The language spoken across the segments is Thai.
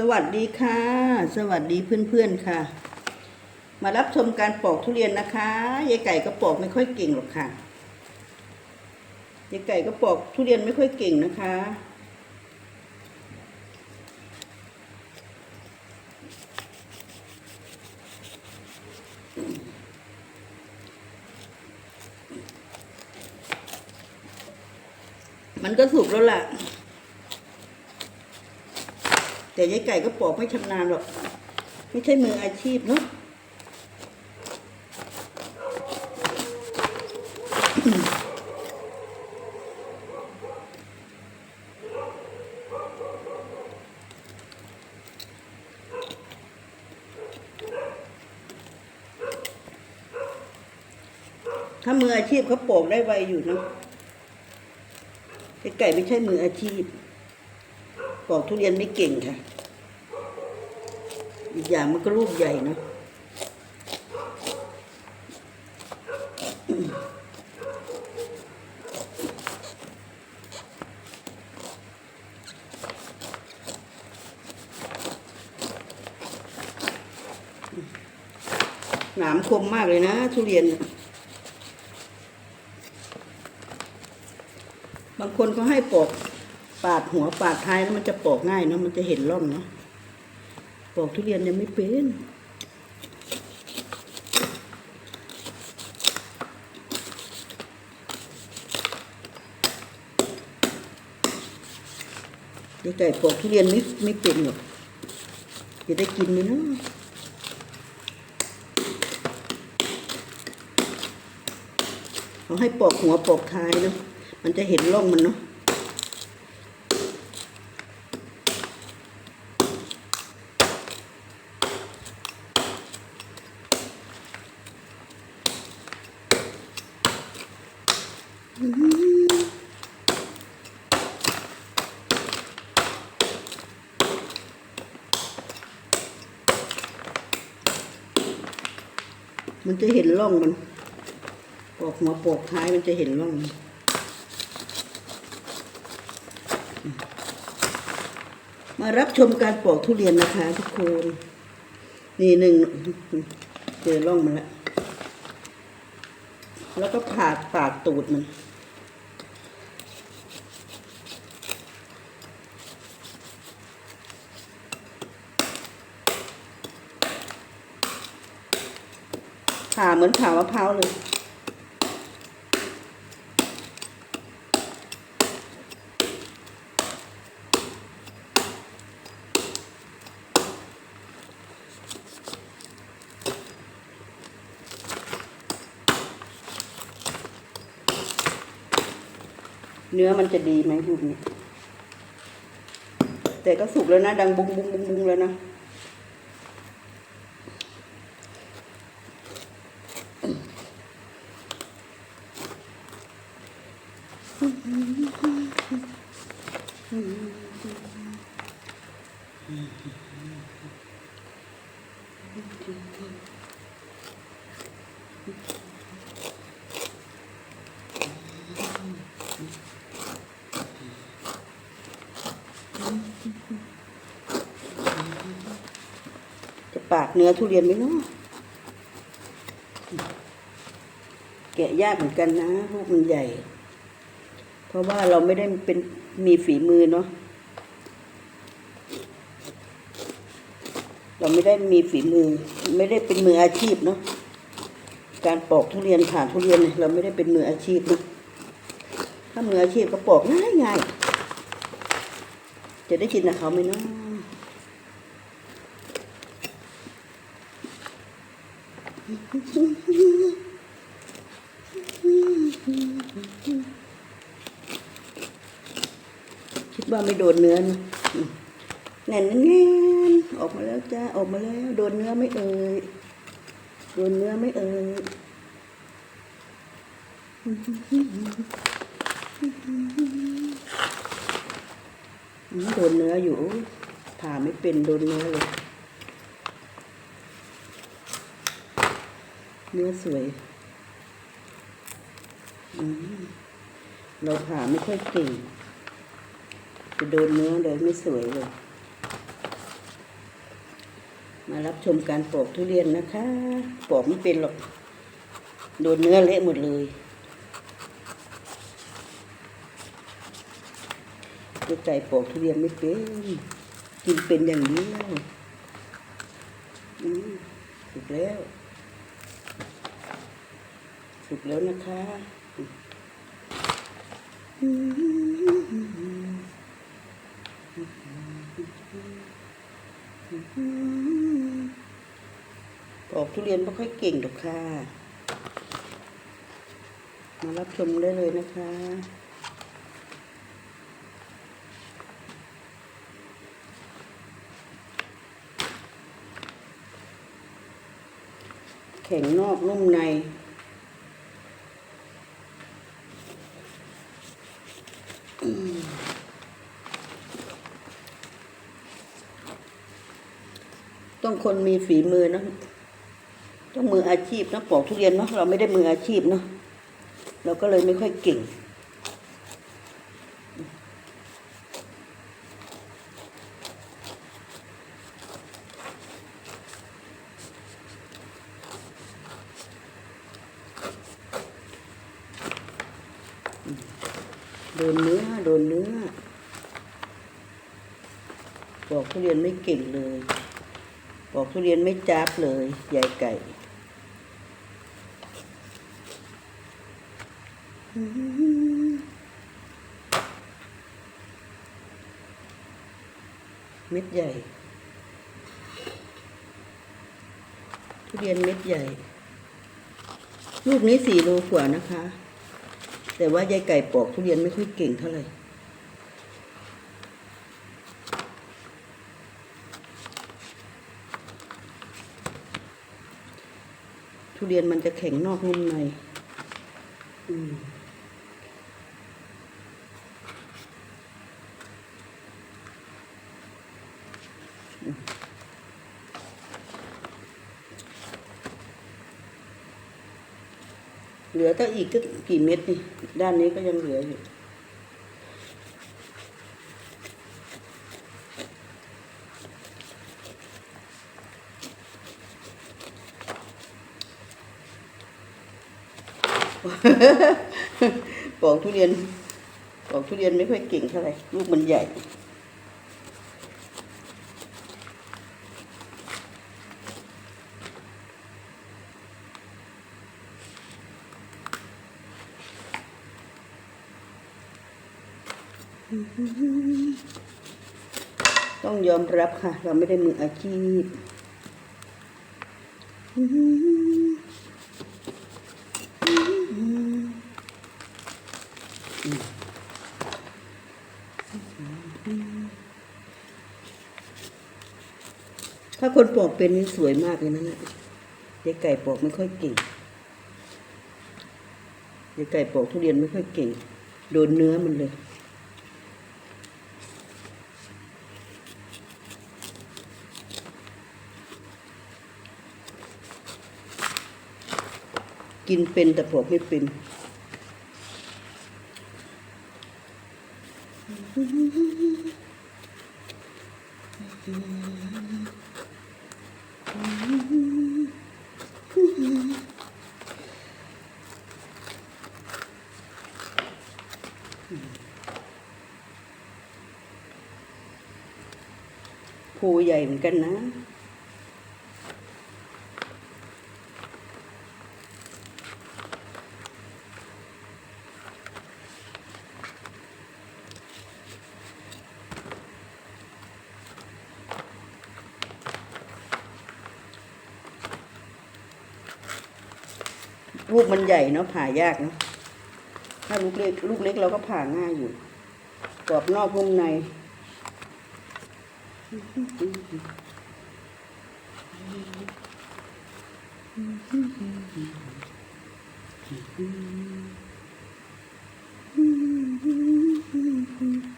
สวัสดีค่ะ สวัสดีเพื่อนๆค่ะ มารับชมการปอกทุเรียนนะคะยายไก่ก็ปอกไม่ค่อยเก่งหรอกค่ะยายไก่ก็ปอกทุเรียนไม่ค่อยเก่งนะคะ มันก็สุกแล้วล่ะ แต่ยายไก่ก็ปอกไม่ชำนาญหรอก ไม่ใช่มืออาชีพเนาะถ้ามืออาชีพเขาปอกได้ไวอยู่เนะยายไก่ไม่ใช่มืออาชีพ ปอกทุเรียนไม่เก่งค่ะ อีกอย่างมันก็ลูกใหญ่นะหนามคมมากเลยนะ ทุเรียน บางคนเขาให้ปอก ปาดหัวปาดท้ายแล้วมันจะปอกง่ายเนาะมันจะเห็นร่องเนาะปอกทุเรียนยังไม่เป็นยายไก่ปอกทุเรียนไม่ไม่เป็นหรอกจะได้กินไหมเนาะเขาให้ปอกหัวปอกท้ายเนาะมันจะเห็นร่องมันเนาะ มันจะเห็นร่องมัน ปอกหัวปอกท้ายมันจะเห็นร่อง มารับชมการปอกทุเรียนนะคะทุกคน นี่หนึ่งเจอร่องมันแล้ว แล้วก็ผ่าปากตูดมัน ผ่าเหมือนผ่ามะพร้าวเลย เนื้อมันจะดีไหมลูกนี้แต่ก็สุกแล้วนะ ดังบุ้งบุ้งบุ้งบุ้งแล้วนะ จะปาดเนื้อทุเรียนไหมเนาะแกะยากเหมือนกันนะลูกมันใหญ่ เพราะว่าเราไม่ได้เป็นมีฝีมือเนาะเราไม่ได้มีฝีมือ ไม่ได้เป็นมืออาชีพเนาะการปอกทุเรียนผ่านทุเรียนเราไม่ได้เป็นมืออาชีพเนาะถ้ามืออาชีพก็ปอกง่ายง่าย จะได้กินกับเขาไหมเนาะคิดว่าไม่โดนเนื้อนะแน่นแน่นออกมาแล้วจ้าออกมาแล้ว โดนเนื้อไม่เอ่ยโดนเนื้อไม่เอ่ยอืม โดนเนื้ออยู่ผ่าไม่เป็นโดนเนื้อเลย เนื้อสวยเราผ่าไม่ค่อยเก่งจะโดนเนื้อเลยไม่สวยเลย มารับชมการปอกทุเรียนนะคะ ปอกไม่เป็นหรอก โดนเนื้อเละหมดเลย เจ้าไก่ปอกทุเรียนไม่เป็นกินเป็นอย่างเดียวอืมสุกแล้ว สุกแล้วนะคะปอกทุเรียนไม่ค่อยเก่งหรอกค่ะ มารับชมได้เลยนะคะ แข็งนอกนุ่มใน ต้องคนมีฝีมือนะ ต้องมืออาชีพนะปอกทุเรียนเนาะเราไม่ได้มืออาชีพเนาะเราก็เลยไม่ค่อยเก่ง นเนื้อ โดนเนื้อ ปอกทุเรียนไม่เก่งเลย ปอกทุเรียนไม่จับเลยยายไก่เม็ดใหญ่ ทุเรียนเม็ดใหญ่ ลูกนี้สี่โลกว่านะคะ แต่ว่ายายไก่ปอกทุเรียนไม่ค่อยเก่งเท่าไหร่ทุเรียนมันจะแข็งนอกนุ่มใน อืม เหลือตั้งอีกก็กี่เม็ดนี่ ด้านนี้ก็ยังเหลืออยู่ปอกทุเรียนปอกทุเรียนไม่ค่อยเก่งเท่าไหร่ลูกมันใหญ่ ต้องยอมรับค่ะ เราไม่ได้มืออาชีพถ้าคนปอกเป็นนี่สวยมากเลยนะเนี่ยยายไก่ปอกไม่ค่อยเก่งเยายไก่ปอกทุเรียนไม่ค่อยเก่ง โดนเนื้อมันเลย กินเป็นแต่ปอกไม่เป็นภูใหญ่เหมือนกันนะ ลูกมันใหญ่เนาะผ่ายากเนาะถ้าลูกเล็กลูกเล็กเราก็ผ่าง่ายอยู่กรอบนอกนุ่มในอืม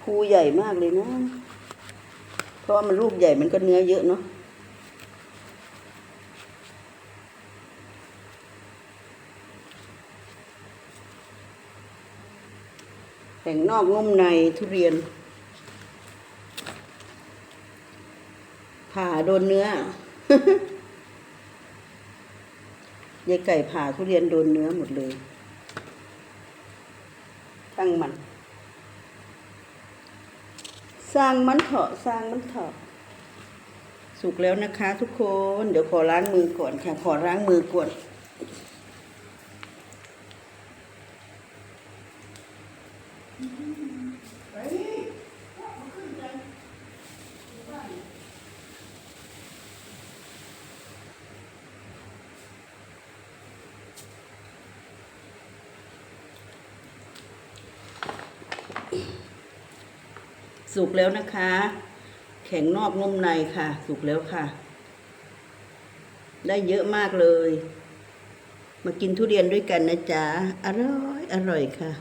ภูใหญ่มากเลยนะ เพราะว่ามันลูกใหญ่มันก็เนื้อเยอะเนาะแข็งนอกนุ่มในทุเรียน ผ่าโดนเนื้อยายไก่ผ่าทุเรียนโดนเนื้อหมดเลยตั้งมัน สร้างมันเถาะสร้างมันเถาะสุกแล้วนะคะ ทุกคน เดี๋ยวขอล้างมือก่อนค่ะ ขอล้างมือก่อน สุกแล้วนะคะ แข็งนอกนุ่มในค่ะ สุกแล้วค่ะ ได้เยอะมากเลย มากินทุเรียนด้วยกันนะจ๊ะ อร่อย อร่อยค่ะ